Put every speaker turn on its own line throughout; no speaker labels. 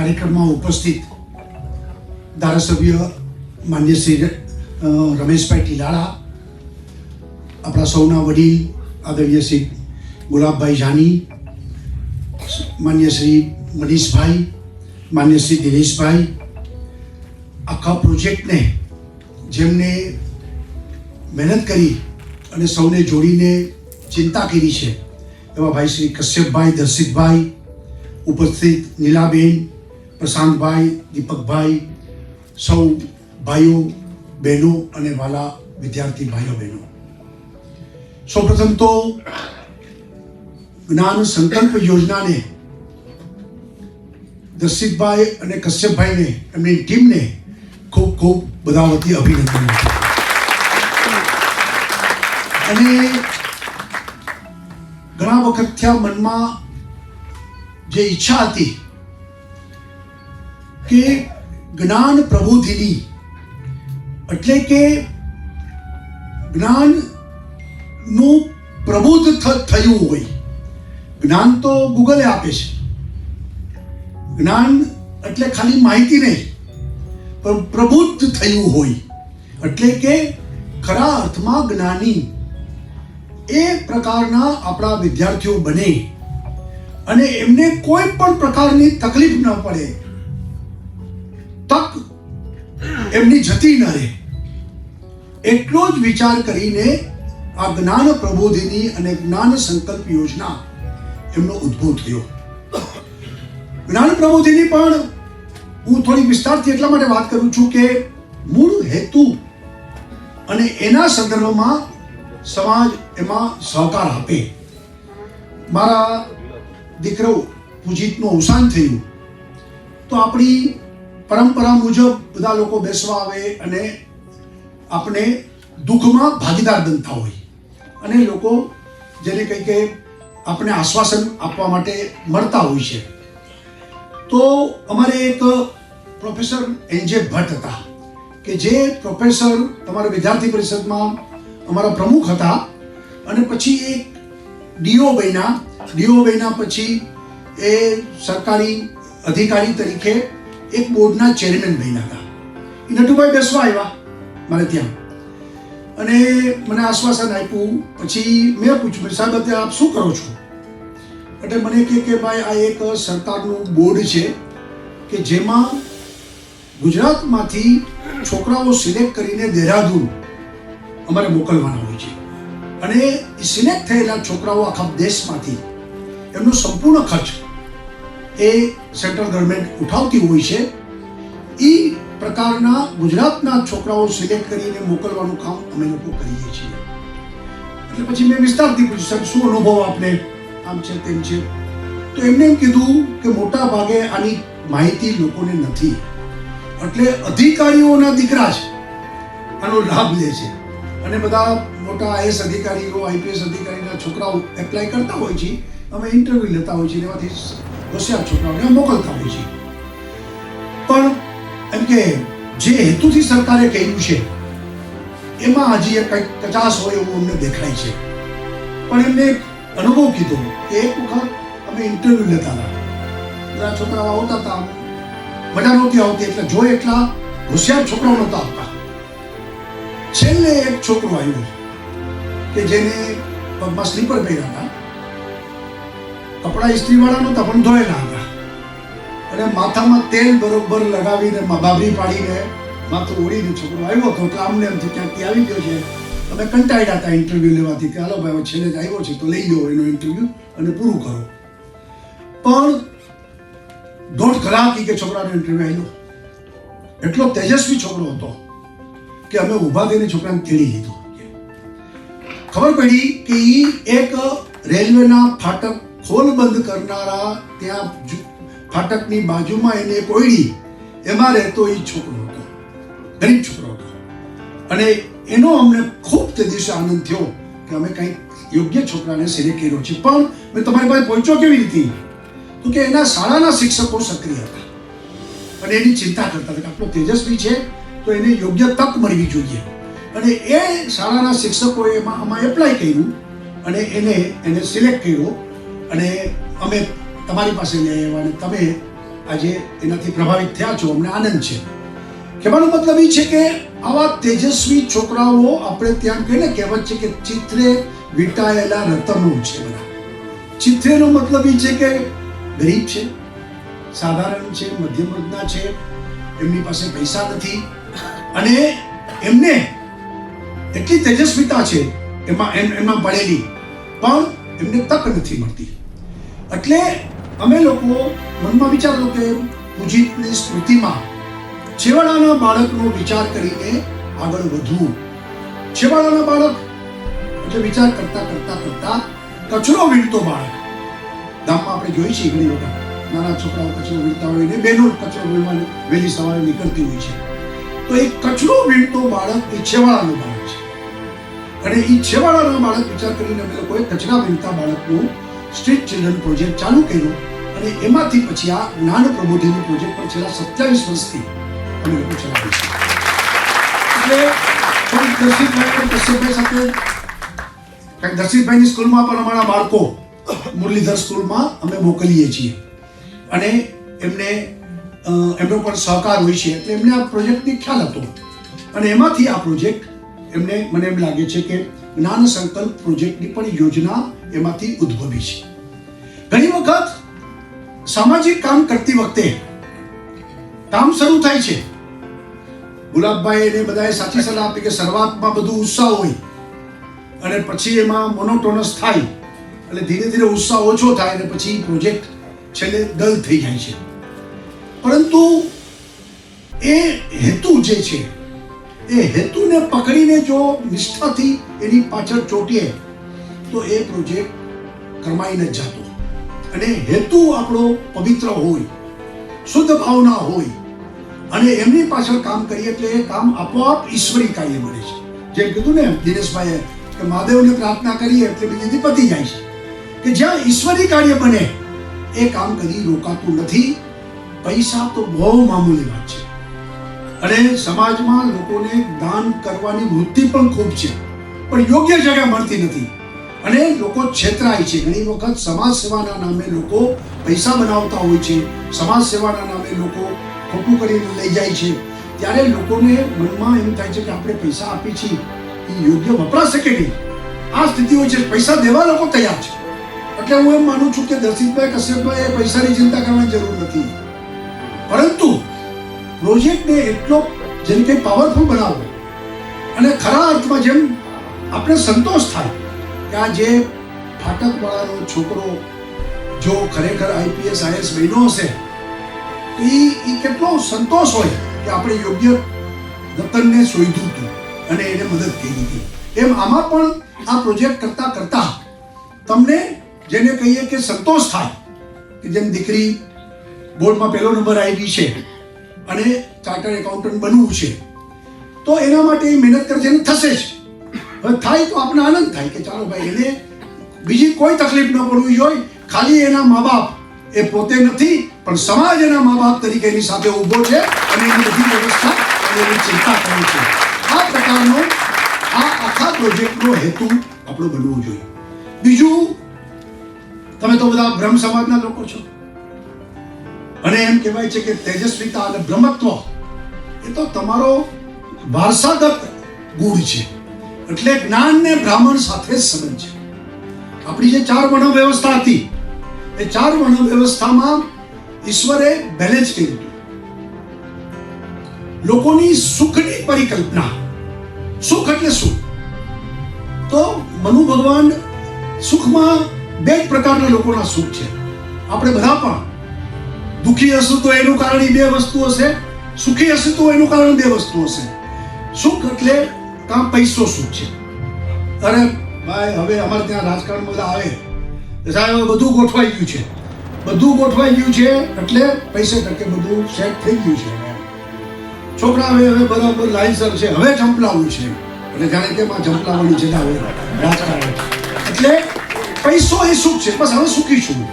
કાર્યક્રમમાં ઉપસ્થિત ધારાસભ્ય માન્ય શ્રી રમેશભાઈ ટીલાળા, આપણા સૌના વડીલ આદરણીય શ્રી ગુલાબભાઈ જાની, માન્ય શ્રી મનીષભાઈ, માન્ય શ્રી દિનેશભાઈ, આખા પ્રોજેક્ટને જેમને મહેનત કરી અને સૌને જોડીને ચિંતા કરી છે, એવા ભાઈ શ્રી કશ્યપભાઈ દર્શિતભાઈ, ઉપસ્થિત નીલાબેન પ્રશાંતભાઈ દીપકભાઈ, સૌ ભાઈઓ, બહેનો અને વાલા વિદ્યાર્થી ભાઈઓ બહેનો. સૌપ્રથમ તો જ્ઞાન સંકલ્પ યોજનાને દર્શિતભાઈ અને કશ્યપભાઈને, એમની ટીમને ખૂબ ખૂબ બધા વતી અભિનંદન. અને ઘણા વખત થયા મનમાં જે ઈચ્છા હતી કે જ્ઞાન પ્રબોધિની. એટલે કે જ્ઞાનનું પ્રબુદ્ધ થયું હોય. જ્ઞાન તો ગૂગલે આપે છે. જ્ઞાન એટલે ખાલી માહિતી નહીં, પણ પ્રબુદ્ધ થયું હોય. એટલે કે ખરા અર્થમાં જ્ઞાની એ પ્રકારના આપણા વિદ્યાર્થીઓ બને. અને એમને કોઈ પણ પ્રકારની તકલીફ ન પડે. એમની જતી ન રહે. એટલો જ વિચાર કરીને આ જ્ઞાન પ્રબોધિની અને જ્ઞાન સંકલ્પ યોજના એમનો ઉદ્ભવ થયો. જ્ઞાન પ્રબોધિની પણ હું થોડી વિસ્તારથી એટલા માટે વાત કરું છું કે મૂળ હેતુ અને એના સંદર્ભમાં સમાજ એમાં સહકાર આપે. મારા દીકરો પૂજિતનું અવસાન થયું. તો આપણી પરંપરા મુજબ બધા લોકો બેસવા આવે અને આપણે દુઃખમાં ભાગીદાર બનતા હોય. અને લોકો જેને કંઈ કે આપણે આશ્વાસન આપવા માટે મળતા હોય છે. તો અમારે એક પ્રોફેસર એન જે ભટ્ટ હતા કે જે પ્રોફેસર તમારા વિદ્યાર્થી પરિષદમાં અમારા પ્રમુખ હતા અને પછી એક ડીઓ બન્યા. ડીઓ બન્યા પછી એ સરકારી અધિકારી તરીકે એક બોર્ડના ચેરમેન બન્યા હતા. એ નટુભાઈ બેસવા આવ્યા મારે ત્યાં. અને મને આશ્વાસન આપ્યું. પછી મેં પૂછ્યું સાહેબ, અત્યારે આપ શું કરો છો? એટલે મને કહે કે ભાઈ, આ એક સરકારનું બોર્ડ છે કે જેમાં ગુજરાતમાંથી છોકરાઓ સિલેક્ટ કરીને દેહરાદૂન અમારે મોકલવાના હોય છે. અને સિલેક્ટ થયેલા છોકરાઓ આખા દેશમાંથી. એમનો સંપૂર્ણ ખર્ચ એ સેન્ટ્રલ ગવર્મેન્ટ ઉઠાવતી હોય છે. એ પ્રકારના ગુજરાતના છોકરાઓ સિલેક્ટ કરીને મોકલવાનું કામ અમે લોકો કરીએ છીએ. એટલે પછી મેં વિસ્તારથી પૂછ્યું, સાહેબ, શું અનુભવ આપને? આમ છે, તેમ છે. તો એમને એમ કીધું કે મોટા ભાગે આની માહિતી લોકોને નથી. એટલે અધિકારીઓના દીકરા છે આનો લાભ લે છે. અને બધા મોટા આઈએસ અધિકારીઓ, આઈપીએસ અધિકારીના છોકરાઓ એપ્લાય કરતા હોય છે. અમે ઇન્ટરવ્યૂ લેતા હોય છે. એમાંથી હોશિયાર છોકરાઓને મોકલતા હોય છે. પણ એમ કે જે હેતુથી સરકારે કહ્યું છે, એમાં હજી એ કંઈક કચાસ હોય એવું અમને દેખાય છે. પણ એમને એક અનુભવ કીધો કે એક વખત અમે ઇન્ટરવ્યુ લેતા હતા. બધા છોકરાઓ આવતા હતા. મજા નહોતી આવતી, એટલે જો એટલા હોશિયાર છોકરાઓ નહોતા આવતા. છેલ્લે એક છોકરો આવ્યો કે જેને પગમાં સ્લીપર પહેર્યા હતા. કપડા ઇસ્ત્રીવાળાનું પણ ધોયેલા હતા. અને માથામાં તેલ બરોબર લગાવીને બાબરી પાડીને માથું ઓળીને છોકરો આવ્યો હતો, એટલે આમને એમથી ક્યાંકથી આવી ગયો છે. અમે કંટાળ્યા હતા ઇન્ટરવ્યૂ લેવાથી કે, હાલો ભાઈ છેલ્લે જ આવ્યો છે, તો લઈ જાઓ એનો ઇન્ટરવ્યૂ અને પૂરું કરો. પણ દોઢ કલાક કે છોકરાનો ઇન્ટરવ્યૂ આવ્યો એટલો તેજસ્વી છોકરો હતો કે અમે ઊભા થઈને છોકરાને તેડી લીધો. ખબર પડી કે એ એક રેલવેના ફાટક ખોલ બંધ કરનારા ત્યાં ફાટકની બાજુમાં એને એક એમાં રહેતો એ છોકરો હતો, ગરીબ છોકરો હતો. અને એનો અમને ખૂબ તે દિવસે આનંદ થયો કે અમે કંઈક યોગ્ય છોકરાને સિલેક્ટ કર્યો છે. પણ મેં તમારી પાસે પહોંચ્યો કેવી રીતે? તો કે એના શાળાના શિક્ષકો સક્રિય હતા. અને એની ચિંતા કરતા હતા કે આપણો તેજસ્વી છે, તો એને યોગ્ય તક મળવી જોઈએ. અને એ શાળાના શિક્ષકોએ એમાં આમાં એપ્લાય કર્યું અને એને એને સિલેક્ટ કર્યો. અને અમે તમારી પાસે લઈ આવ્યા અને તમે આજે એનાથી પ્રભાવિત થયા છો. અમને આનંદ છે. કહેવાનો મતલબ એ છે કે આવા તેજસ્વી છોકરાઓ આપણે ત્યાં કહીને કહેવત છે કે ચિત્રે વીંટાયેલા રતનો છે બધા. ચિત્રેનો મતલબ એ છે કે ગરીબ છે, સાધારણ છે, મધ્યમ વર્ગના છે, એમની પાસે પૈસા નથી અને એમને એટલી તેજસ્વીતા છે, એમાં, એમ, એમાં પડેલી, પણ એમને તક નથી મળતી. એટલે અમે લોકો મનમાં વિચારો કે પૂજિતની સ્મૃતિમાં છેવાડાના બાળકનો વિચાર કરીને આગળ વધવું. છેવાડાના બાળક એટલે વિચાર કરતા કરતા કરતા કચરો વીણતો બાળક. ગામમાં આપણે જોઈ છીએ ઘણી વખત. નાના છોકરાઓ કચરો વીણતા હોય ને બહેનો કચરો વીણવાની વહેલી સવારે નીકળતી હોય છે. તો એ કચરો વીણતો બાળક એ છેવાડાનો બાળક છે. અને એ છેવાડાના બાળક વિચાર કરીને અમે લોકોએ કચરા વીણતા બાળકનું સ્ટ્રીટ ચિલ્ડ્રન પ્રોજેક્ટ ચાલુ કર્યો અને એમાંથી પછી આ જ્ઞાન પ્રબોધિની પ્રોજેક્ટ પણ છેલ્લા સત્યાવીસ વર્ષથી અમે લોકો ચલાવીએ છીએ. એટલે દર્શિતભાઈ સાથે, કારણ દર્શિતભાઈની સ્કૂલમાં પણ અમારા બાળકો મુરલીધર સ્કૂલમાં અમે મોકલીએ છીએ. અને એમને એમનો પણ સહકાર હોય છે. એટલે એમને આ પ્રોજેક્ટની ખ્યાલ હતો. અને એમાંથી આ પ્રોજેક્ટ એમને, મને એમ લાગે છે કે જ્ઞાન સંકલ્પ પ્રોજેક્ટની પણ યોજના એમાંથી ઉદ્ભવી છે. ઘણી વખત સામાજિક કામ કરતી વખતે કામ શરૂ થાય છે. ગુલાબભાઈ એને બધાએ સાચી સલાહ આપી કે શરૂઆતમાં બધું ઉત્સાહ હોય અને પછી એમાં મોનોટોનસ થાય. એટલે ધીરે ધીરે ઉત્સાહ ઓછો થાય અને પછી પ્રોજેક્ટ છેલ્લે ડલ થઈ જાય છે. પરંતુ એ હેતુ જે છે, એ હેતુને પકડીને જો નિષ્ઠાથી એની પાછળ ચોટીએ તો એ પ્રોજેક્ટ કરમાઈને જ જતો. અને હેતુ આપણો પવિત્ર હોય, શુદ્ધ ભાવના હોય, અને એમની પાછળ કામ કરીએ એટલે એ કામ આપોઆપ ઈશ્વરી કાર્ય બને છે. જેમ કીધું ને દિનેશભાઈએ કે મહાદેવને પ્રાર્થના કરીએ એટલે બીજી પતી જાય છે. કે જ્યાં ઈશ્વરી કાર્ય બને, એ કામ કદી રોકાતું નથી. પૈસા તો બહુ મામૂલી વાત છે. અને સમાજમાં લોકોને દાન કરવાની વૃત્તિ પણ ખૂબ છે. પણ યોગ્ય જગ્યા મળતી નથી. અને લોકો છેતરાય છે. ઘણી વખત સમાજ સેવાના નામે લોકો પૈસા બનાવતા હોય છે. સમાજ સેવાના નામે લોકો ખોટું કરીને લઈ જાય છે. ત્યારે લોકોને મનમાં એમ થાય છે કે આપણે પૈસા આપી છીએ. એ યોગ્ય વપરાશે કે નહીં. આ સ્થિતિ હોય છે. પૈસા દેવા લોકો તૈયાર છે. એટલે હું એમ માનું છું કે દર્શિતભાઈ કશ્યપભાઈ એ પૈસાની ચિંતા કરવાની જરૂર નથી. પરંતુ પ્રોજેક્ટને એટલો જેમ કે પાવરફુલ બનાવો. અને ખરા અર્થમાં જેમ આપણે સંતોષ થાય. કે આ જે ફાટકવાળાનો છોકરો જો ખરેખર આઈપીએસ, આઈએસ બન્યો હશે, તો એ કેટલો સંતોષ હોય કે આપણે યોગ્ય રતનને શોધ્યું હતું અને એને મદદ કરી હતી એમ આમાં પણ આ પ્રોજેક્ટ કરતાં કરતાં તમને જેને કહીએ કે સંતોષ થાય, કે જેમ દીકરી બોર્ડમાં પહેલો નંબર આવી છે અને ચાર્ટર્ડ એકાઉન્ટન્ટ બનવું છે, તો એના માટે એ મહેનત કરશે ને થશે જ. હવે થાય તો આપણે આનંદ થાય કે ચાલો ભાઈ, એને બીજી કોઈ તકલીફ ન પડવી જોઈએ. ખાલી એના મા બાપ એ પોતે નથી, પણ સમાજ એના મા બાપ તરીકે એની સાથે ઊભો છે અને એની બધી વ્યવસ્થા અને એની ચિંતા કરે છે. આ પ્રકારનો આ આખા પ્રોજેક્ટનો હેતુ આપણો બનવો જોઈએ. બીજું, તમે તો બધા બ્રહ્મ સમાજના લોકો છો. અને એમ કહેવાય છે કે તેજસ્વીતા અને બ્રહ્મત્વ એ તો તમારો વારસાગત ગુણ છે. એટલે જ્ઞાન ને બ્રાહ્મણ સાથે સંબંધ છે. આપણી જે ચાર વર્ણ વ્યવસ્થા હતી, એ ચાર વર્ણ વ્યવસ્થામાં ઈશ્વરે બેલેન્સ કર્યું હતું લોકોની સુખની પરિકલ્પના, સુખ એટલે શું તો મનુ ભગવાન સુખમાં બે પ્રકારના લોકોના સુખ છે. આપણે બધા પણ દુઃખી હશું તો એનું કારણ બે વસ્તુ હશે સુખી હશે તો એનું કારણ બે વસ્તુ હશે સુખ એટલે કાં પૈસો શું છે? અરે ભાઈ, હવે અમારે ત્યાં રાજકારણ બધા આવે. સાહેબ બધું ગોઠવાઈ ગયું છે. બધું ગોઠવાઈ ગયું છે એટલે પૈસે ટકે બધું સેટ થઈ ગયું છે. છોકરા, હવે હવે બરાબર લાઈનસર છે. હવે ચંપલાવું છે. એટલે જાણે કે માં ચંપલાવાની છે હવે રાજકારણ. એટલે પૈસો એ સુખ છે? બસ હવે સુખી છું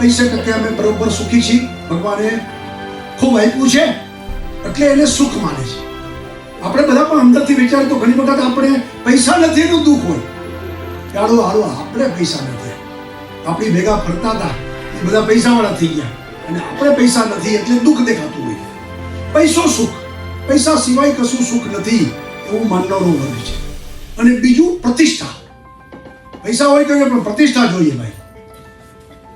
પૈસે ટકે અમે બરોબર સુખી છીએ. ભગવાને ખૂબ આપ્યું છે. એટલે એને સુખ માને છે. આપણે બધામાં અંદરથી વિચાર તો ઘણી વખત આપણે પૈસા નથી એનું દુઃખ હોય. ચાલો હાલો, આપણે પૈસા નથી. આપણી ભેગા ફરતા હતા, એ બધા પૈસાવાળા થઈ ગયા. અને આપણે પૈસા નથી એટલે દુઃખ દેખાતું હોય પૈસો સુખ. પૈસા સિવાય કશું સુખ નથી એવું માનનારો વર્ગ છે. અને બીજું પ્રતિષ્ઠા. પૈસા હોય તો પણ પ્રતિષ્ઠા જોઈએ ભાઈ.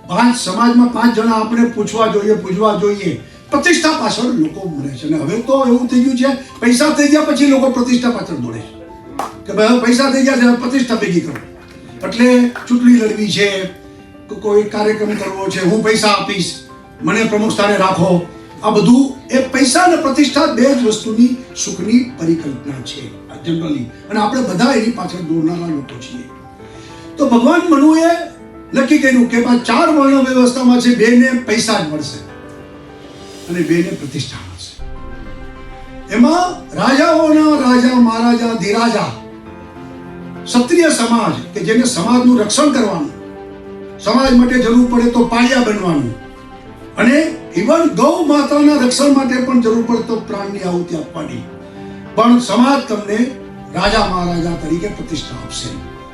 પાંચ સમાજમાં પાંચ જણા આપણે પૂછવા જોઈએ પૂછવા જોઈએ. પ્રતિષ્ઠા પાછળ લોકો મળે છે. અને હવે તો એવું થઈ ગયું છે, પૈસા થઈ ગયા પછી લોકો પ્રતિષ્ઠા પાછળ દોડે છે. કે ભાઈ હવે પૈસા થઈ ગયા છે પ્રતિષ્ઠા ભેગી કરો. એટલે ચૂંટણી લડવી છે કોઈ કાર્યક્રમ કરવો છે, હું પૈસા આપીશ, મને પ્રમુખ સ્થાને રાખો. આ બધું એ પૈસા અને પ્રતિષ્ઠા બે જ વસ્તુની સુખની પરિકલ્પના છે જનરલી અને આપણે બધા એની પાછળ દોડનારા લોકો છીએ. તો ભગવાન મનુએ નક્કી કર્યું કે ચાર વર્ણ વ્યવસ્થામાં છે, બેને પૈસા જ મળશે. અને બેને પ્રતિષ્ઠા મળશે એમાં રાજાઓના રાજા, મહારાજા, ધીરાજા, ક્ષત્રિય સમાજ કે જેને સમાજનું રક્ષણ કરવાનું, સમાજ માટે જરૂર પડે તો પાળિયા બનવાનું અને ઇવન ગૌ માતાના રક્ષણ માટે પણ જરૂર પડે તો પ્રાણની આહુતિ આપવાની. પણ સમાજ તમને રાજા, મહારાજા તરીકે પ્રતિષ્ઠા આપશે.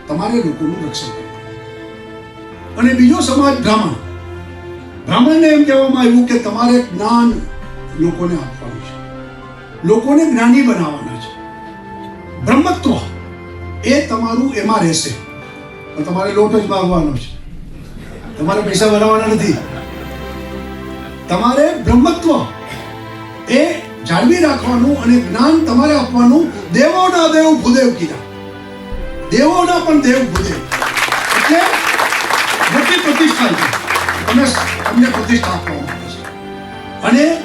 તમારે લોકોનું રક્ષણ કરવાનું. અને બીજો સમાજ બ્રાહ્મણ. બ્રાહ્મણને એમ કહેવામાં આવ્યું કે તમારે જ્ઞાન લોકોને આપવાનું છે. લોકોને જ્ઞાની બનાવવાના છે. બ્રહ્મત્વ એ તમારું એમાં રહેશે. તમારે લોટ જ માગવાનો છે. તમારે પૈસા બનાવવાના નથી. તમારે બ્રહ્મત્વ એ જાળવી રાખવાનું અને જ્ઞાન તમારે આપવાનું દેવોના દેવ ભૂદેવ કીધા. દેવોના પણ દેવ ભૂદેવ. એટલે મોટી પ્રતિષ્ઠા છે. તમે તમને પ્રતિષ્ઠા આપવામાં આવે છે. અને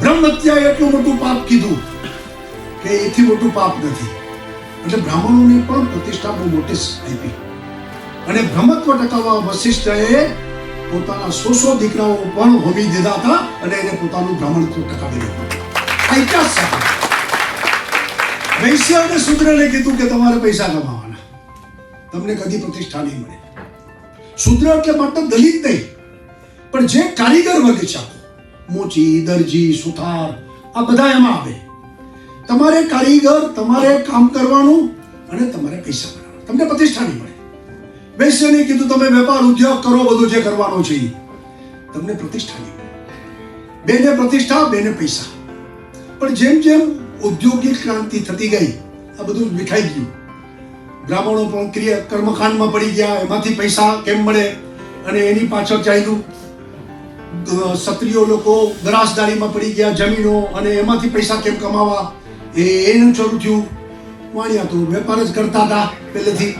બ્રહ્મ હત્યા એટલું મોટું પાપ કીધું કે એથી મોટું પાપ નથી. એટલે બ્રાહ્મણોને પણ પ્રતિષ્ઠા બહુ મોટી આપી. અને બ્રહ્મત્વ ટકાવવા વશિષ્ઠએ પોતાના સો સો દીકરાઓ પણ હોમી દીધા હતા અને એને પોતાનું બ્રાહ્મણત્વ ટકાવી દીધું. આ ઇતિહાસ વૈશ્ય અને શુદ્રને કીધું કે તમારે પૈસા કમાવાના. તમને કદી પ્રતિષ્ઠા નહીં મળે. શુદ્ર એટલે માત્ર દલિત નહીં. પણ જે કારીગર વર્ગ છે મોચી, દરજી, સુથાર, આ બધા એમાં આવે. તમારે કારીગર, તમારે કામ કરવાનું અને તમારે પૈસા બનાવવાના તમને પ્રતિષ્ઠા નહીં મળે. વૈશ્યને કીધું, તમે વેપાર, ઉદ્યોગ કરો, બધું જે કરવાનું છે. તમને પ્રતિષ્ઠા નહીં મળે. બેને પ્રતિષ્ઠા, બેને પૈસા. પણ જેમ જેમ ઔદ્યોગિક ક્રાંતિ થતી ગઈ, આ બધું વિખાઈ ગયું. બ્રાહ્મણો પણ ક્રિયા કર્મકાંડમાં પડી ગયા, એમાંથી પૈસા કેમ મળે? અને એની પાછળ ચાલ્યું. ક્ષત્રિયો લોકો ગ્રાસદારીમાં પડી ગયા, જમીનો અને એમાંથી પૈસા કેમ કમાવા? એ એનું શરૂ થયું. વાણિયા તો વેપાર જ કરતા હતા પહેલેથી.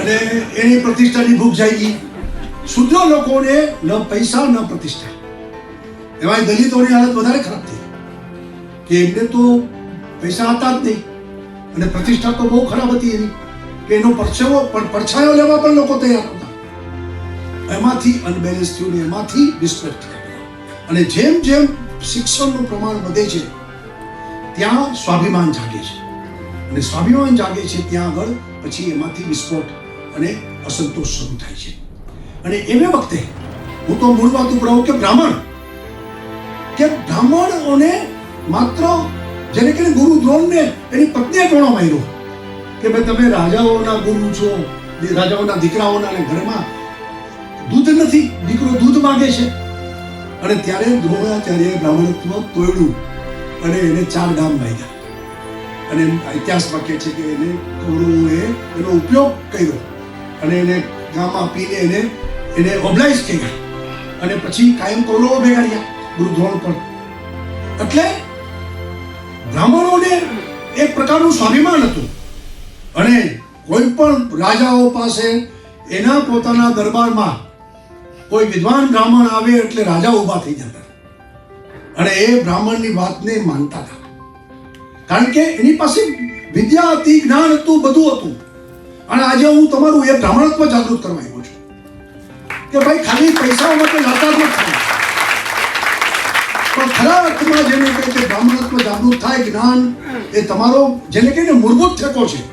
અને એની પ્રતિષ્ઠાની ભૂખ જાય ગઈ શુદ્ર લોકોને ન પૈસા, ન પ્રતિષ્ઠા. એમાં દલિતોની હાલત વધારે ખરાબ થઈ. કે એમને તો પૈસા હતા જ નહીં. અને પ્રતિષ્ઠા તો બહુ ખરાબ હતી એની કે એનો પરછાયો પણ પડછાયો લેવા પણ લોકો તૈયાર હતા. એમાંથી અનબેલેન્સ થયું ને એમાંથી વિસ્ફોટ થયા. અને જેમ જેમ શિક્ષણનું પ્રમાણ વધે છે, ત્યાં સ્વાભિમાન જાગે છે. અને સ્વાભિમાન જાગે છે ત્યાં આગળ પછી એમાંથી વિસ્ફોટ અને અસંતોષ શરૂ થાય છે. અને એવે વખતે હું તો મૂળ વાત ઉપર કે બ્રાહ્મણ. કે બ્રાહ્મણોને માત્ર જેને કે ગુરુ દ્રોણને એની પત્નીએ ટોણો માર્યો? કે ભાઈ તમે રાજાઓના ગુરુ છો રાજાઓના દીકરાઓના ઘરમાં દૂધ નથી, દીકરો દૂધ માગે છે. અને ત્યારે દ્રોણાચાર્ય બ્રાહ્મણત્વ તોડ્યું અને એને ચાર ગામ વાગ્યા અને ઇતિહાસમાં કહે છે કે એને કૌરવોએ એનો ઉપયોગ કર્યો. અને એને ગામ આપીને એને એને ઓબ્લાઇઝ કર્યા. અને પછી કાયમ કૌરવો બેગાડ્યા ગુરુ દ્રોણ પર એટલે બ્રાહ્મણોને એક પ્રકારનું સ્વાભિમાન હતું. અને કોઈ પણ રાજાઓ પાસે એના પોતાના દરબારમાં કોઈ વિદ્વાન બ્રાહ્મણ આવે એટલે રાજા ઊભા થઈ જતા. અને એ બ્રાહ્મણની વાતને માનતા હતા. કારણ કે એની પાસે વિદ્યા હતી જ્ઞાન હતું, બધું હતું. અને આજે હું તમારું એ બ્રાહ્મણત્વ જાગૃત કરવા આવ્યો છું. કે ભાઈ, ખાલી પૈસા માટે લાતા જ થાય પણ ખરા અર્થમાં જેને કહે કે બ્રાહ્મણત્વ જાગૃત થાય, જ્ઞાન એ તમારો જેને કહીને મૂળભૂત ઠેકો છે.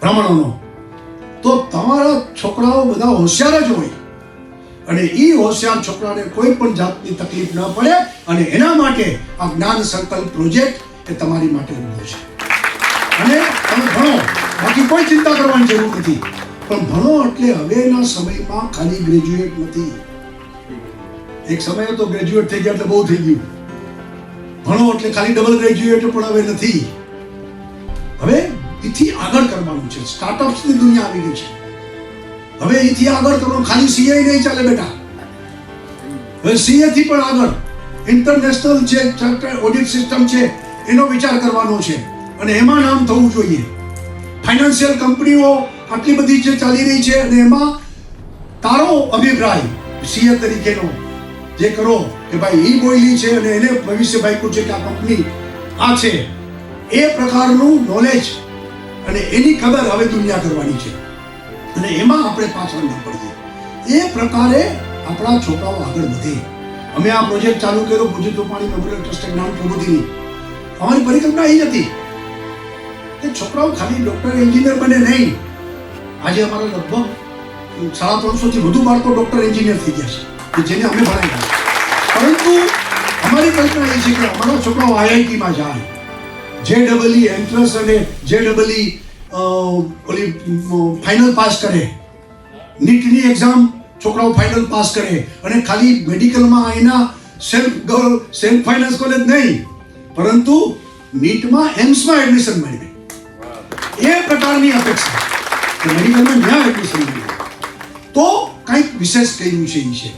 બ્રાહ્મણોનો. તો તમારા છોકરાઓ બધા હોશિયાર જ હોય. અને એ હોશિયાર છોકરાને કોઈ પણ જાતની તકલીફ ન પડે અને એના માટે આ જ્ઞાન સંકલ્પ પ્રોજેક્ટ એ તમારી માટે ઊભો છે. અને તમે ભણો. બાકી કોઈ ચિંતા કરવાની જરૂર નથી. પણ ભણો એટલે હવેના સમયમાં ખાલી ગ્રેજ્યુએટ નથી. એક સમય તો ગ્રેજ્યુએટ થઈ ગયા એટલે બહુ થઈ ગયું. ભણો એટલે ખાલી ડબલ ગ્રેજ્યુએટ પણ હવે નથી. હવે એથી આગળ કરવાનું છે. સ્ટાર્ટઅપ્સની દુનિયા આવી ગઈ છે. હવે એથી આગળ કરવાનું ખાલી સીએ નહીં ચાલે બેટા. હવે સીએ થી પણ આગળ ઇન્ટરનેશનલ જે ઓડિટ સિસ્ટમ છે, એનો વિચાર કરવાનો છે. અને એમાં નામ થવું જોઈએ. ફાઇનાન્શિયલ કંપનીઓ આટલી બધી જે ચાલી રહી છે અને એમાં તારો અભિપ્રાય સીએ તરીકેનો જે કરો કે ભાઈ એ બોયલી છે અને એને ભવિષ્ય ભાઈ છે કે આ કંપની આ છે. એ પ્રકારનું નોલેજ અને એની ખબર હવે દુનિયા કરવાની છે. અને એમાં આપણે પાછળ ન પડીએ. એ પ્રકારે આપણા છોકરાઓ આગળ વધે. અમે આ પ્રોજેક્ટ ચાલુ કર્યો પૂજ્ય રૂપાણી મેમોરિયલ ટ્રસ્ટ જ્ઞાન પ્રબુદ્ધિની અમારી પરિકલ્પના એ હતી કે છોકરાઓ ખાલી ડોક્ટર, એન્જિનિયર બને નહીં. આજે અમારા લગભગ સાડા ત્રણસોથી વધુ બાળકો ડોક્ટર, એન્જિનિયર થઈ ગયા છે, કે જેને અમે ભણાવ્યા પરંતુ અમારી કલ્પના એ છે કે અમારા છોકરાઓ આઈઆઈટીમાં જાય. જે ડબલઈ એન્ટ્રન્સ અને જે ડબલઈ ઓલી ફાઇનલ પાસ કરે. નીટની એક્ઝામ છોકરાઓ ફાઇનલ પાસ કરે. અને ખાલી મેડિકલમાં એના સેલ્ફ સેલ્ફ ફાઇનાન્સ કોલેજ નહીં. પરંતુ નીટમાં એમ્સમાં એડમિશન મેળવે એ પ્રકારની અપેક્ષા. મેડિકલમાં જ્યાં એડમિશન મેળવે તો કંઈક વિશેષ કહ્યું છે એ છે.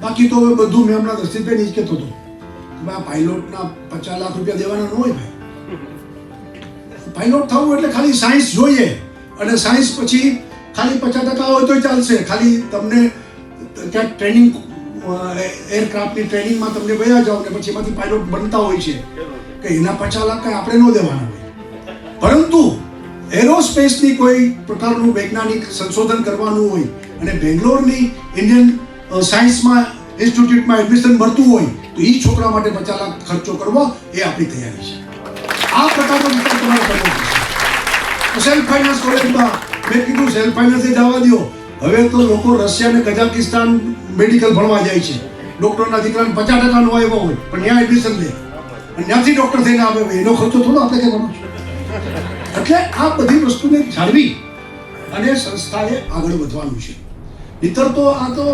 બાકી તો બધું મેં હમણાં દર્શિતભાઈ જ કહેતો હતો. પાયલોટના પચાસ લાખ રૂપિયા દેવાના ન હોય ભાઈ. પાયલોટ થવું એટલે ખાલી સાયન્સ જોઈએ. અને સાયન્સ પછી ખાલી પચાસ ટકા હોય તોય ચાલશે. ખાલી તમને ક્યાંક ટ્રેનિંગ એરક્રાફ્ટની ટ્રેનિંગમાં તમને વયા જાઓ ને પછી એમાંથી પાયલોટ બનતા હોય છે. કે એના પચાસ લાખ કાંઈ આપણે ન દેવાના હોય. પરંતુ એરોસ્પેસની કોઈ પ્રકારનું વૈજ્ઞાનિક સંશોધન કરવાનું હોય અને બેંગ્લોરની ઇન્ડિયન સાયન્સમાં ઇન્સ્ટિટ્યૂટમાં એડમિશન મળતું હોય, તો એ છોકરા માટે પચાસ લાખ ખર્ચો કરવો એ આપણી તૈયારી છે. આ પ્રકારનો વિચાર તમારે કરવો સેલ્ફ ફાઇનાન્સ કોલેજમાં મેં કીધું સેલ્ફ ફાઇનાન્સ જવા દો હવે તો લોકો રશિયા અને મેડિકલ ભણવા જાય છે. ડોક્ટરના પચાસ ટકા નો આવ્યો હોય, પણ ત્યાં એડમિશન લે. અને ત્યાંથી ડૉક્ટર થઈને આવે એનો ખર્ચો થોડો આપણે કરવાનો એટલે આ બધી વસ્તુને જાળવી અને સંસ્થાએ આગળ વધવાનું છે. નહીતર તો આ તો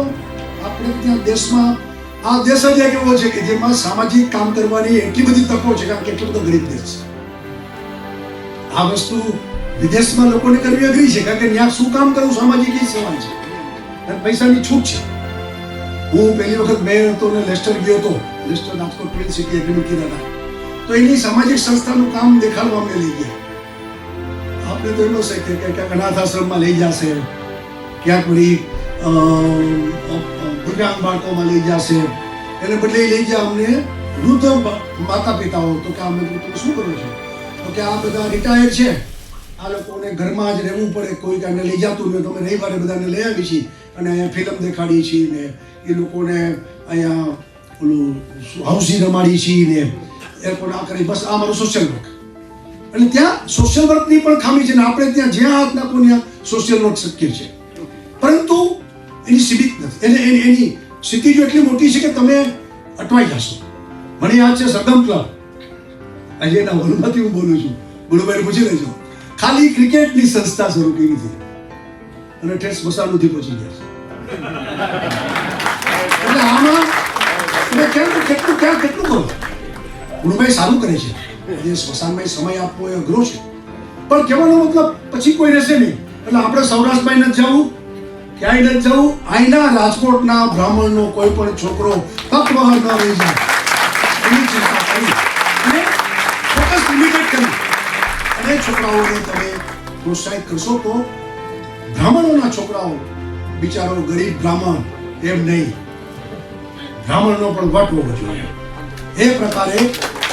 આપણે ત્યાં દેશમાં આ દેશ જ એક એવો છે કે જેમાં સામાજિક કામ કરવાની એટલી બધી તકો છે કારણ કે એટલો બધો ગરીબ દેશ છે. આ વસ્તુ વિદેશમાં લોકોને કરવી અઘરી છે કારણ કે ત્યાં શું કામ કરવું સામાજિક એ સેવા છે. પૈસાની છૂટ છે. હું પહેલી વખત મેં હતો ને લેસ્ટર ગયો હતો, Leicester Rajkot twin city agreement કીધા હતા. તો એની સામાજિક સંસ્થાનું કામ દેખાડવા અમને લઈ ગયા. આપણે તો એનો છે કે ક્યાંક અનાથ આશ્રમમાં લઈ જશે, ક્યાંક વળી દિવ્યાંગ બાળકોમાં લઈ જશે. એને બદલે લઈ ગયા અમને વૃદ્ધ માતા પિતાઓ તો કે કીધું, તમે શું કરો છો? તો કે આ બધા રિટાયર છે. આ લોકોને ઘરમાં જ રહેવું પડે. કોઈ કાંઈ લઈ જતું નહીં તમે રવિવારે બધાને લઈ આવી છીએ. અને અહીંયા ફિલ્મ દેખાડીએ છીએ ને એ લોકોને અહીંયા ઓલું હાઉસી રમાડીએ છીએ ને એ લોકોને આ કરી. બસ આ મારું સોશિયલ વર્ક અને ત્યાં સોશિયલ વર્કની પણ ખામી છે ને આપણે ત્યાં જ્યાં હાથ નાખો ત્યાં સોશિયલ વર્ક શક્ય છે. પરંતુ એની સીમિત નથી. એને એની એની સ્થિતિ જો એટલી મોટી છે કે તમે અટવાઈ જશો. મને યાદ છે સરગમ ક્લબ એના હોલમાંથી હું બોલું છું. ગુરુભાઈ પૂછી લેજો. ખાલી ક્રિકેટની સંસ્થા શરૂ કરી હતી અને સ્મશાન સુધી પહોંચી ગયા છે. એટલે આમાં તમે કેમ કેટલું ક્યાં કેટલું કરો? ગુરુભાઈ સારું કરે છે. એ સ્મશાનમાં સમય આપવો એ અઘરો છે. પણ કહેવાનો મતલબ પછી કોઈ રહેશે નહીં. એટલે આપણે સૌરાષ્ટ્રમાં નથી જવું. ક્યાંય નથી જવું, અહીંના રાજકોટના બ્રાહ્મણનો કોઈ પણ છોકરો તક વગર ન રહી જાય. એની ચિંતા કરી. અને ફોકસ લિમિટેડ કરી. અને છોકરાઓને તમે પ્રોત્સાહિત કરશો તો બ્રાહ્મણોના છોકરાઓ બિચારો ગરીબ બ્રાહ્મણ એમ નહીં. બ્રાહ્મણનો પણ વટ હોવો જોઈએ. એ પ્રકારે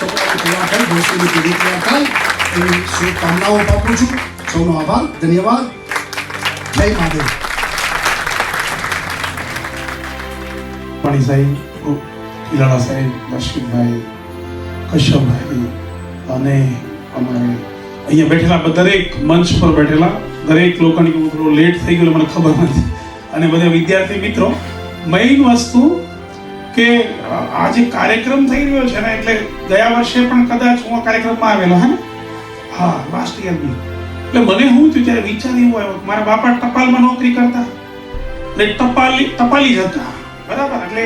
છોકરાઓ તૈયાર થાય ભવિષ્યની પેઢી તૈયાર થાય. એવી શુભકામનાઓ પાપું છું. સૌનો આભાર, ધન્યવાદ. જય મહાદેવ.
પાણી સાહેબ કિલાડા સાહેબ દર્શિતભાઈ કશ્યપભાઈ અને અમારે અહીંયા બેઠેલા દરેક મંચ પર બેઠેલા, દરેક લોકોની હું લેટ થઈ ગયો મને ખબર નથી. અને બધા વિદ્યાર્થી મિત્રો મેઇન વસ્તુ કે આ જે કાર્યક્રમ થઈ રહ્યો છે ને, એટલે ગયા વર્ષે પણ કદાચ હું આ કાર્યક્રમમાં આવેલો, હે ને? હા લાસ્ટ યર બી. એટલે મને હું થયું ત્યારે વિચાર એવો આવ્યો મારા બાપા ટપાલમાં નોકરી કરતા. એટલે ટપાલી ટપાલી જ હતા. બરાબર? એટલે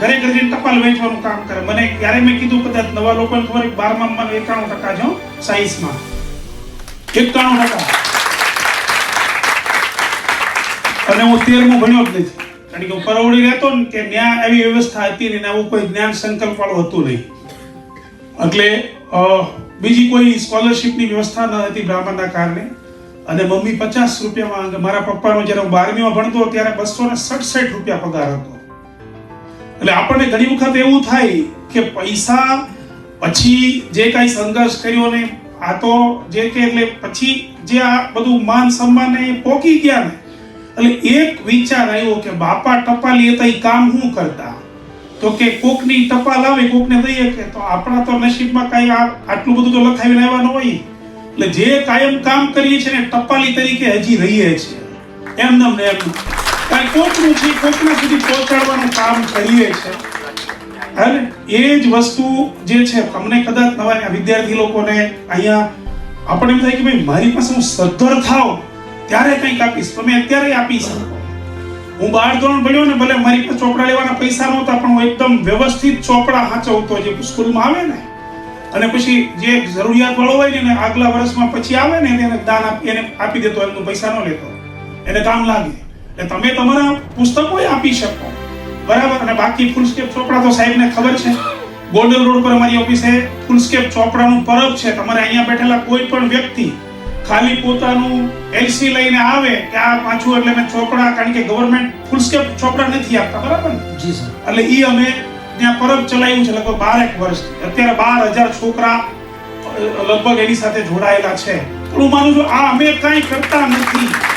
ઘરે ઘરે જઈને ટપાલ વેચવાનું કામ કરે. મને ક્યારે મેં કીધું કદાચ નવા લોકોને ખબર બારમામાં માં એકાણું ટકા છો સાયન્સમાં એકાણું ટકા. અને હું તેરમું ભણ્યો જ નથી. કારણ કે હું પરવડી રહેતો ને કે ત્યાં આવી વ્યવસ્થા હતી ને આવું કોઈ જ્ઞાન સંકલ્પ વાળું હતું નહીં. એટલે બીજી કોઈ સ્કોલરશિપની વ્યવસ્થા ન હતી બ્રાહ્મણના કારણે. અને મમ્મી પચાસ રૂપિયામાં, મારા પપ્પાનો જ્યારે હું બારમીમાં ભણતો ત્યારે બસો ને સડસઠ રૂપિયા પગાર હતો. એટલે આપણને ઘણી વખત એવું થાય કે પૈસા પછી જે કાંઈ સંઘર્ષ કર્યો ને, આ તો જે કે એટલે પછી જે આ બધું માન સન્માન એ પોકી ગયા ને, એટલે એક વિચાર આવ્યો કે બાપા ટપાલી હતા, ઈ કામ શું કરતા? તો કે કોકની ટપાલ આવે, કોકને દઈએ કે તો આપણા તો નસીબમાં કાંઈ આટલું બધું તો લખાવીને આવ્યા હોય. એટલે જે કાયમ કામ કરીએ છીએ ને, ટપાલી તરીકે હજી રહીએ છીએ. એમ ને એમ. કારણ કોકનું છે કોકના સુધી પહોંચાડવાનું કામ કરીએ છીએ અને એ જ વસ્તુ જે છે તમને કદાચ નવા વિદ્યાર્થી લોકોને અહીંયા આપણે એમ થાય કે ભાઈ, મારી પાસે હું સદ્ધર થાવ, ત્યારે કંઈક આપીશ. તમે અત્યારે આપી શકો હું બાર ધોરણ ભણ્યો ને, ભલે મારી પાસે ચોપડા લેવાના પૈસા નહોતા, પણ હું એકદમ વ્યવસ્થિત ચોપડા હાચવતો જે સ્કૂલમાં આવે ને, અને પછી જે જરૂરિયાત વાળો હોય ને આગલા વર્ષમાં પછી આવે ને, એને દાન આપી, એને આપી દેતો, એમનું પૈસા ન લેતો. એને કામ લાગે. એટલે તમે તમારા પુસ્તકો આપી શકો. બરાબર? અને બાકી ફૂલસ્કેપ ચોપડા તો સાહેબને ખબર છે. ગોલ્ડન રોડ પર અમારી ઓફિસે ફૂલ સ્કેપ ચોપડાનું પરબ છે. તમારે અહીંયા બેઠેલા કોઈ પણ વ્યક્તિ ખાલી પોતાનું એલસી લઈને આવે કે આ પાછું એટલે મેં ચોપડા કારણ કે ગવર્મેન્ટ ફૂલ સ્કેપ ચોપડા નથી આપતા. બરાબર ને?
જી સર.
એટલે ઈ અમે ત્યાં પરબ ચલાવ્યું છે લગભગ બારેક વર્ષ અત્યારે બાર હજાર છોકરા લગભગ એની સાથે જોડાયેલા છે. હું માનું છું આ અમે કાંઈ કરતા નથી.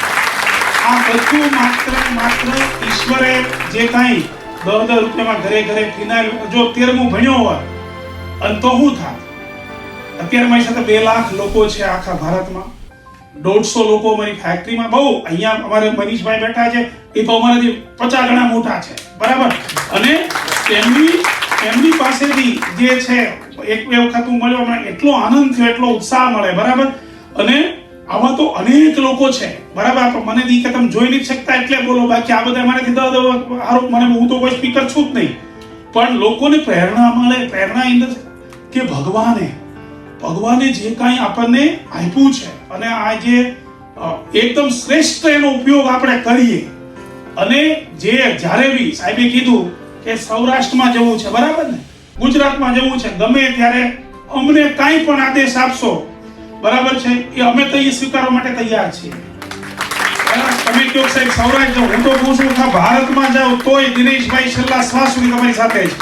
આ બધું માત્ર માત્ર ઈશ્વરે જે કાંઈ દસ દસ રૂપિયામાં ઘરે ઘરે ફિનાઇલ જો તેરમું ભણ્યો હોય, અને તો શું થાય અત્યારે મારી સાથે બે લાખ લોકો છે આખા ભારતમાં. દોઢસો લોકો અમારી ફેક્ટરીમાં બહુ, અહીંયા અમારે મનીષભાઈ બેઠા છે. એ તો અમારાથી પચાસ ગણા મોટા છે. બરાબર? અને એમની એમની પાસેથી જે છે, એક બે વખત હું મળ્યો, મને એટલો આનંદ થયો, એટલો ઉત્સાહ મળે. બરાબર? અને આમાં તો અનેક લોકો છે. બરાબર પણ મને નહીં કે તમે જોઈ નથી શકતા એટલે બોલો, બાકી આ બધા મારાથી દસ આરોપ મને હું તો કોઈ સ્પીકર છું જ નહીં. પણ લોકોને પ્રેરણા મળે, પ્રેરણા ઇન કે ભગવાને ભગવાને જે કાંઈ આપણને આપ્યું છે અને આ જે એકદમ શ્રેષ્ઠ એનો ઉપયોગ આપણે કરીએ. અને જે જ્યારે બી સાહેબે કીધું કે સૌરાષ્ટ્રમાં જવું છે, બરાબર ને? ગુજરાતમાં જવું છે, ગમે ત્યારે અમને કાંઈ પણ આદેશ આપશો બરાબર છે? એ અમે તો એ સ્વીકારવા માટે તૈયાર છીએ? તમે કહો સાહેબ સૌરાષ્ટ્ર. હું તો કહું છું કે ભારતમાં જાઓ તોય દિનેશભાઈ છેલ્લા શ્વાસ સુધી તમારી સાથે છે.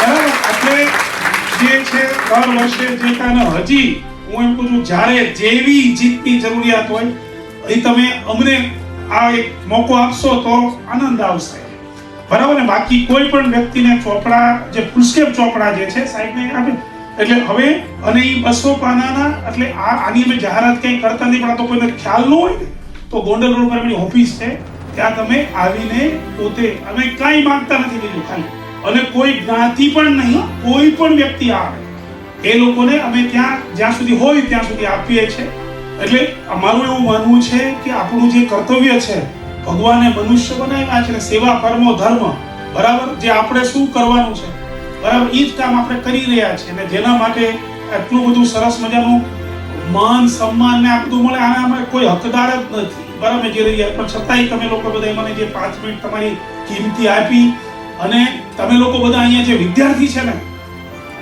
બરાબર? એટલે જે છે, દર વર્ષે જે કાંઈ હજી હું એમ કહું છું, જ્યારે જેવી જીતની જરૂરિયાત હોય, એ તમે અમને આ એક મોકો આપશો તો આનંદ આવશે. બરાબર? ને બાકી કોઈ પણ વ્યક્તિને ચોપડા, જે પુષ્કેપ ચોપડા જે છે, સાહેબને આપે. એટલે હવે અને એ બસો પાનાના, એટલે આ આની અમે જાહેરાત કંઈ કરતા નહીં, પણ તો કોઈને ખ્યાલ ન હોય ને, તો ગોંડલ રોડ પર એમની ઓફિસ છે, ત્યાં તમે આવીને પોતે અમે કાંઈ માંગતા નથી બીજું, ખાલી. અને કોઈ જ્ઞાતિ પણ નહીં, કોઈ પણ વ્યક્તિ આવે. એ લોકોને અમે ત્યાં જ્યાં સુધી હોય ત્યાં સુધી આપીએ છીએ. એટલે અમારું એવું માનવું છે કે આપણું જે કર્તવ્ય છે, ભગવાને મનુષ્ય બનાવ્યા છે સેવા, કર્મો, ધર્મ, બરાબર? જે આપણે શું કરવાનું છે બરાબર એ જ કામ આપણે કરી રહ્યા છીએ અને જેના માટે આટલું બધું સરસ મજાનું માન સન્માન ને આ બધું મળે, આના અમે કોઈ હકદાર જ નથી. બરાબર, જે રહી પણ છતાંય તમે લોકો બધા મને જે પાંચ મિનિટ તમારી કિંમતી આપી અને તમે લોકો બધા અહીંયા જે વિદ્યાર્થી છે ને,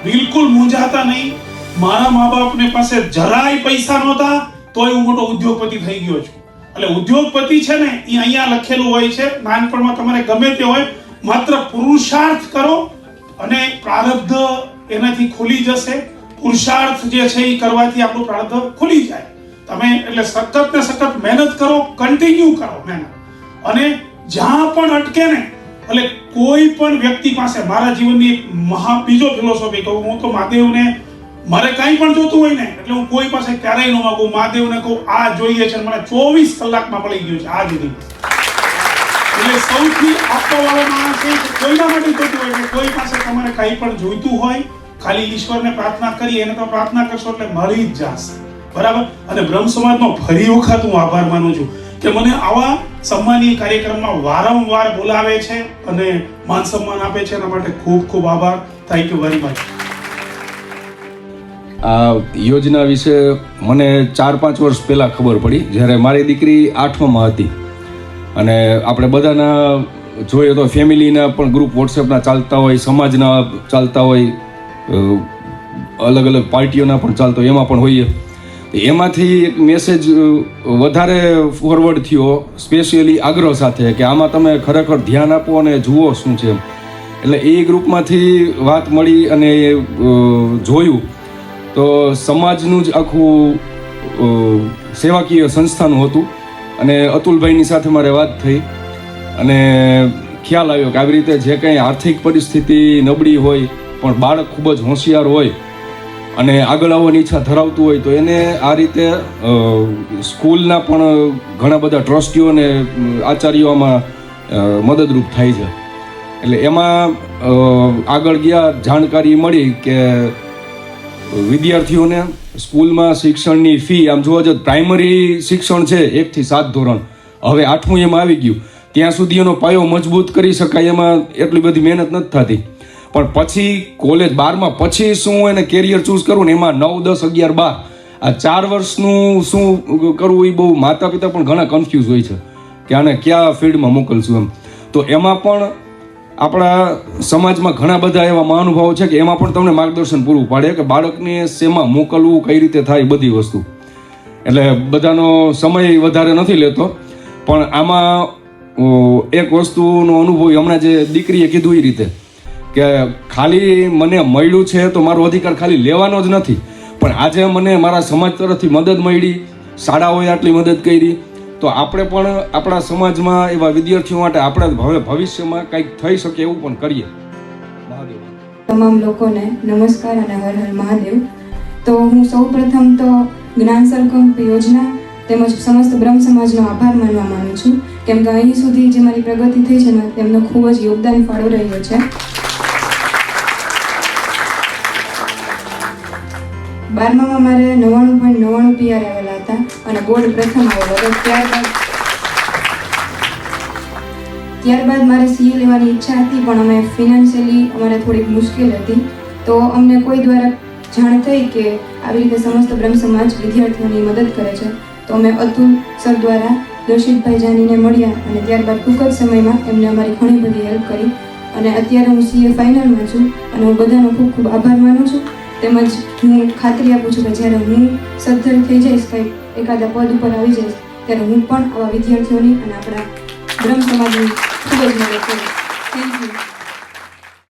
બિલકુલ મૂંઝાતા નહીં. મારા મા બાપને પાસે જરાય પૈસા નહોતા, તોય હું મોટો ઉદ્યોગપતિ થઈ ગયો છું. એટલે ઉદ્યોગપતિ છે ને એ અહીંયા લખેલું હોય છે, નાનપણમાં તમારે ગમે તે હોય, માત્ર પુરુષાર્થ કરો અને પ્રારબ્ધ એનાથી ખુલી જશે. પુરુષાર્થ જે છે એ કરવાથી આપણું પ્રારબ્ધ ખુલી જાય. તમે એટલે સતત ને સતત મહેનત કરો કન્ટિન્યુ કરો મહેનત. અને જ્યાં પણ અટકે ને, એટલે કોઈ પણ વ્યક્તિ પાસે, મારા જીવનની એક મહા બીજો ફિલોસોફી કહું, હું તો મહાદેવને, મારે કાંઈ પણ જોતું હોય ને, એટલે હું કોઈ પાસે ક્યારેય ન માગું. મહાદેવને કહું, આ જોઈએ છે મને ચોવીસ કલાકમાં મળી ગયું છે, આ સુધી એટલે સૌથી આપવાવાળો માણસ એ કોઈના માટે જોતું હોય કોઈ પાસે તમારે કંઈ પણ જોઈતું હોય, ખાલી ઈશ્વરને પ્રાર્થના કરી એને તો પ્રાર્થના કરશો એટલે મળી જ જશે. બરાબર? અને બ્રહ્મ સમાજનો ફરી વખત હું આભાર માનું છું કે મને આવા સન્માનીય કાર્યક્રમમાં વારંવાર બોલાવે છે અને માન સન્માન આપે છે. એના માટે ખૂબ ખૂબ આભાર. થેન્ક યુ વેરી મચ
આ યોજના વિશે મને ચાર પાંચ વર્ષ પહેલાં ખબર પડી, જ્યારે મારી દીકરી આઠમામાં હતી. અને આપણે બધાના જોઈએ તો ફેમિલીના પણ ગ્રુપ વોટ્સએપના ચાલતા હોય, સમાજના ચાલતા હોય અલગ અલગ પાર્ટીઓના પણ ચાલતા હોય, એમાં પણ હોઈએ. એમાંથી એક મેસેજ વધારે ફોરવર્ડ થયો સ્પેશિયલી આગ્રહ સાથે, કે આમાં તમે ખરેખર ધ્યાન આપો અને જુઓ શું છે એટલે એ ગ્રુપમાંથી વાત મળી અને જોયું. તો સમાજનું જ આખું સેવાકીય સંસ્થાનું હતું. અને અતુલભાઈની સાથે મારે વાત થઈ અને ખ્યાલ આવ્યો કે આવી રીતે જે કંઈ આર્થિક પરિસ્થિતિ નબળી હોય, પણ બાળક ખૂબ જ હોશિયાર હોય અને આગળ આવવાની ઈચ્છા ધરાવતું હોય, તો એને આ રીતે સ્કૂલના પણ ઘણા બધા ટ્રસ્ટીઓ અને આચાર્યોમાં મદદરૂપ થાય છે. એટલે એમાં આગળ ગયા, જાણકારી મળી કે વિદ્યાર્થીઓને સ્કૂલમાં શિક્ષણની ફી, આમ જોવા જો પ્રાઇમરી શિક્ષણ છે એકથી સાત ધોરણ. હવે આઠમું એમાં આવી ગયું. ત્યાં સુધી એનો પાયો મજબૂત કરી શકાય એમાં એટલી બધી મહેનત નથી થતી. પણ પછી કોલેજ બારમાં પછી શું એને કેરિયર ચૂઝ કરવું ને એમાં નવ, દસ, અગિયાર, બાર. આ ચાર વર્ષનું શું કરવું એ બહુ માતા પિતા પણ ઘણા કન્ફ્યુઝ હોય છે. કે આને કયા ફિલ્ડમાં મોકલશું એમ. તો એમાં પણ આપણા સમાજમાં ઘણા બધા એવા મહાનુભાવો છે કે એમાં પણ તમને માર્ગદર્શન પૂરું પાડે કે બાળકને શેમાં મોકલવું, કઈ રીતે થાય બધી વસ્તુ. એટલે બધાનો સમય વધારે નથી લેતો, પણ આમાં એક વસ્તુનો અનુભવ હમણાં જે દીકરીએ કીધું એ રીતે, કે ખાલી મને મળ્યું છે તો મારો અધિકાર ખાલી લેવાનો જ નથી, પણ આજે મને મારા સમાજ તરફથી મદદ મળી, શાળાઓએ આટલી મદદ કરી તો આપણે પણ આપણા સમાજમાં એવા વિદ્યાર્થીઓ માટે આપણે ભવિષ્યમાં કંઈક થઈ શકે એવું પણ કરીએ.
તમામ લોકોને નમસ્કાર અને હર હર મહાદેવ. તો હું સૌ પ્રથમ તો જ્ઞાન સંકલ્પ યોજના તેમજ સમસ્ત બ્રહ્મ સમાજનો આભાર માનવા માંગુ છું. કેમ કે અહીં સુધી જે મારી પ્રગતિ થઈ છે ને તેમનો ખૂબ જ યોગદાન ફાળો રહ્યો છે. બારમામાં મારે નવ્વાણું પોઈન્ટ નવ્વાણું પીઆર આવેલા હતા અને બોર્ડ પ્રથમ આવેલો હતો. ત્યારબાદ ત્યારબાદ મારે સીએ લેવાની ઈચ્છા હતી, પણ અમે ફિનાન્શિયલી અમારે થોડીક મુશ્કેલ હતી. તો અમને કોઈ દ્વારા જાણ થઈ કે આવી રીતે સમસ્ત બ્રહ્મ સમાજ વિદ્યાર્થીઓની મદદ કરે છે, તો અમે અતુલ સર દ્વારા દર્શિતભાઈ જાનીને મળ્યા અને ત્યારબાદ ટૂંક જ સમયમાં એમને અમારી ઘણી બધી હેલ્પ કરી. અને અત્યારે હું સીએ ફાઇનલમાં છું અને હું બધાનો ખૂબ ખૂબ આભાર માનું છું. તેમજ હું ખાતરી આપું છું કે જ્યારે હું સદ્ધર થઈ જઈશ કંઈક એકાદા પદ ઉપર આવી જઈશ, ત્યારે હું પણ આવા વિદ્યાર્થીઓની અને આપણા બ્રહ્મ સમાજની ખૂબ જ મદદ કરીશ. Thank you